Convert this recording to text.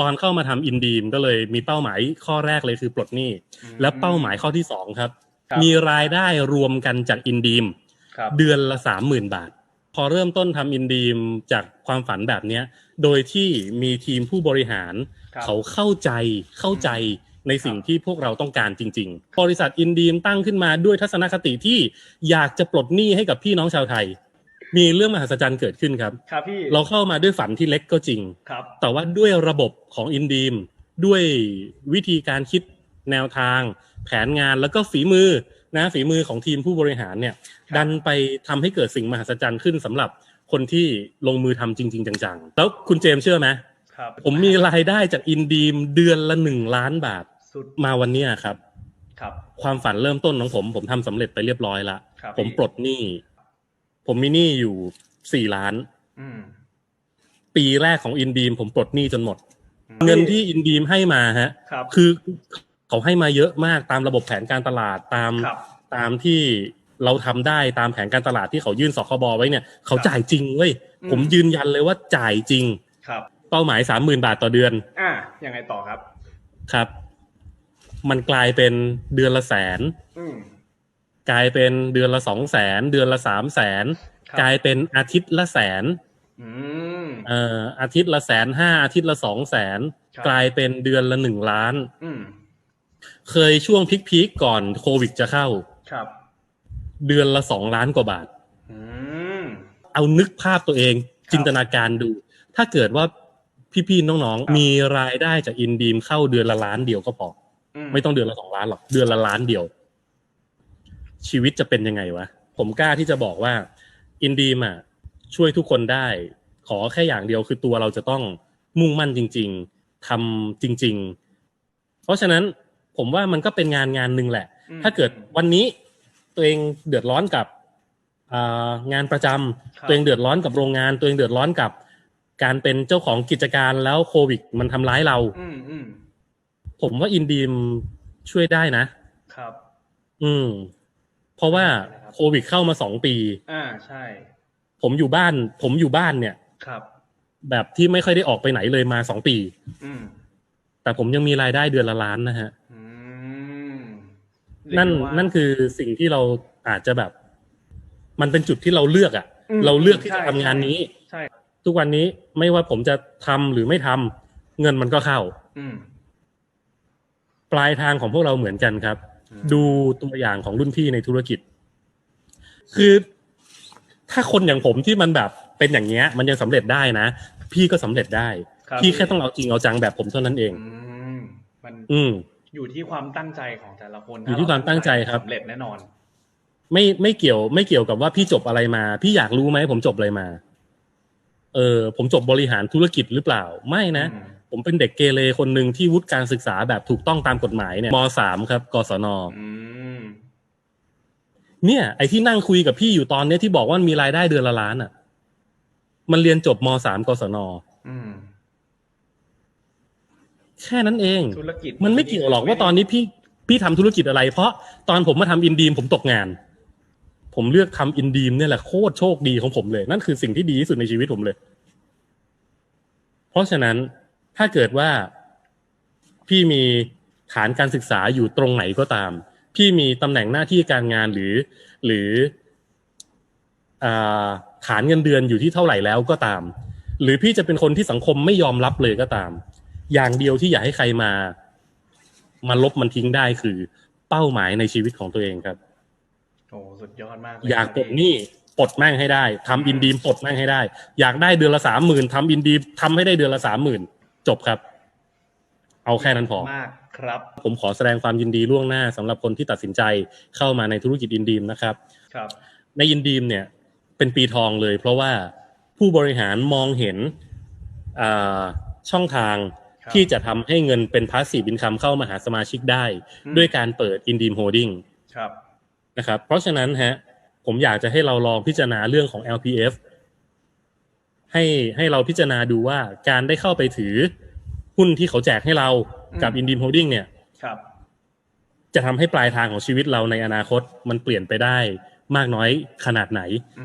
ตอนเข้ามาทำอินดีมก็เลยมีเป้าหมายข้อแรกเลยคือปลดหนี้ และเป้าหมายข้อที่สองครับครับมีรายได้รวมกันจากอินดีมครับเดือนละสามหมื่นบาท พอเริ่มต้นทำอินดีมจากความฝันแบบเนี้ยโดยที่มีทีมผู้บริหารครับเขาเข้าใจเข้าใจในสิ่งที่พวกเราต้องการจริง ๆ บริษัทอินดีมตั้งขึ้นมาด้วยทัศนคติที่อยากจะปลดหนี้ให้กับพี่น้องชาวไทย มีเรื่องมหัศจรรย์เกิดขึ้นครับ ครับพี่ เราเข้ามาด้วยฝันที่เล็กก็จริง ครับ แต่ว่าด้วยระบบของอินดีม ด้วยวิธีการคิดแนวทาง แผนงานแล้วก็ฝีมือนะฝีมือของทีมผู้บริหารเนี่ยครับดันไปทำให้เกิดสิ่งมหัศจรรย์ขึ้นสำหรับคนที่ลงมือทำจริง ๆ จังๆ แล้วคุณเจมส์เชื่อไหมครับ ผมมีรายได้จากอินดีมเดือนละหนึ่งล้านบาทสุดมาวันเนี้ยครับ ครับ ความฝันเริ่มต้นของผม ผมทำสำเร็จไปเรียบร้อยละครับผมพี่ปลดหนี้ ผมมีหนี้อยู่สี่ล้านอืมปีแรกของอินดีมผมปลดหนี้จนหมด เงินที่อินดีมให้มาฮะครับคือเขาให้มาเยอะมากตามระบบแผนการตลาดตามครับตามที่เราทำได้ตามแผนการตลาดที่เขายื่นสคบไว้เนี่ย เขาจ่ายจริงเว้ยอืมผมยืนยันเลยว่าจ่ายจริง ครับ เป้าหมายสามหมื่นบาทต่อเดือน อะยังไงต่อครับ ครับ มันกลายเป็นเดือนละแสนอืม กลายเป็นเดือนละสองแสนเดือนละสามแสนครับกลายเป็นอาทิตย์ละแสนอืมเอ่ออาทิตย์ละแสนห้าอาทิตย์ละสองแสนครับกลายเป็นเดือนละหนึ่งล้านอืมเคยช่วงพีคๆก่อนโควิดจะเข้าครับ เดือนละสองล้านกว่าบาทอืมเอานึกภาพตัวเองจินตนาการดู ถ้าเกิดว่าพี่ๆน้องครับๆมีรายได้จากอินดีมเข้าเดือนละล้านเดียวก็พออืไม่ต้องเดือนละสองล้านหรอก เดือนละล้านเดียว ชีวิตจะเป็นยังไงวะ ผมกล้าที่จะบอกว่าอินดีมอะช่วยทุกคนได้ ขอแค่อย่างเดียวคือตัวเราจะต้องมุ่งมั่นจริง ๆทำจริง ๆ เพราะฉะนั้นผมว่ามันก็เป็นงานงานหนึ่งแหละอืมถ้าเกิดวันนี้ตัวเองเดือดร้อนกับอ่างานประจำครับตัวเองเดือดร้อนกับโรงงาน ตัวเองเดือดร้อนกับ การเป็นเจ้าของกิจการแล้วโควิด มันทำร้ายเราอืมอืมผมว่าอินดีมช่วยได้นะครับ อืม เพราะว่าครับโควิดเข้ามาสองปี อ่าใช่ ผมอยู่บ้าน ผมอยู่บ้านเนี่ย ครับ แบบที่ไม่ค่อยได้ออกไปไหนเลยมาสองปี อืมแต่ผมยังมีรายได้เดือนละล้านนะฮะอืมนั่นเรียกได้ว่านั่นคือสิ่งที่เราอาจจะแบบ มันเป็นจุดที่เราเลือกอะอืมเราเลือกที่ใช่จะทำงานนี้ใช่ทุกวันนี้ไม่ว่าผมจะทำหรือไม่ทำเงินมันก็เข้าอืมปลายทางของพวกเราเหมือนกันครับอืม ดูตัวอย่างของรุ่นพี่ในธุรกิจ คือถ้าคนอย่างผมที่มันแบบเป็นอย่างเงี้ย มันยังสำเร็จได้นะ พี่ก็สำเร็จได้ครับพี่แค่ต้องเอาจริงเอาจังแบบผมเท่านั้นเองอืมมันอืมอยู่ที่ความตั้งใจของแต่ละคนอยู่ที่ความตั้งใจครับสำเร็จแน่นอน ไม่ไม่เกี่ยวไม่เกี่ยวกับว่าพี่จบอะไรมา พี่อยากรู้ไหมผมจบอะไรมา เออผมจบบริหารธุรกิจหรือเปล่า ไม่นะอืม ผมเป็นเด็กเกเรคนหนึ่งที่วุฒิการศึกษาแบบถูกต้องตามกฎหมายเนี่ยมสามครับกศนอืมเนี่ย ไอ้ที่นั่งคุยกับพี่อยู่ตอนเนี้ยที่บอกว่ามันมีรายได้เดือนละล้านอะ มันเรียนจบมสามกศนอืมแค่นั้นเองธุรกิจมันไม่เกี่ยวหรอกว่าตอนนี้พี่พี่ทำธุรกิจอะไร เพราะตอนผมมาทำอินดีมผมตกงาน ผมเลือกทำอินดีมเนี่ยแหละโคตรโชคดีของผมเลย นั่นคือสิ่งที่ดีที่สุดในชีวิตผมเลย เพราะฉะนั้น ถ้าเกิดว่าพี่มีฐานการศึกษาอยู่ตรงไหนก็ตาม พี่มีตำแหน่งหน้าที่การงานหรือ หรืออ่าฐานเงินเดือนอยู่ที่เท่าไหร่แล้วก็ตาม หรือพี่จะเป็นคนที่สังคมไม่ยอมรับเลยก็ตาม อย่างเดียวที่อยากให้ใครมามาลบมันทิ้งได้คือ เป้าหมายในชีวิตของตัวเองครับโอ้สุดยอดมากเลอยากปลดหนี้ปลดแม่งให้ได้ทำอินดีมปลดแม่งให้ได้ อยากได้เดือนละสามหมื่นทำอินดีมทำให้ได้เดือนละสามหมื่น จบครับ เอาแค่นั้นพอมากครับ ผมขอแสดงความยินดีล่วงหน้าสำหรับคนที่ตัดสินใจเข้ามาในธุรกิจอินดีมนะครับ ครับ ในอินดีมเนี่ย เป็นปีทองเลย เพราะว่าผู้บริหารมองเห็นอ่าช่องทางครับที่จะทำให้เงินเป็นพาสซีฟอินคัมเข้ามาหาสมาชิกได้อืมด้วยการเปิดอินดีมโฮดิ้งครับนะครับ เพราะฉะนั้นฮะผมอยากจะให้เราลองพิจารณาเรื่องของ LPF ให้ให้เราพิจารณาดูว่าการได้เข้าไปถือหุ้นที่เขาแจกให้เรากับอืมอินดีมโฮดิ้งเนี่ยครับ จะทำให้ปลายทางของชีวิตเราในอนาคตมันเปลี่ยนไปได้มากน้อยขนาดไหน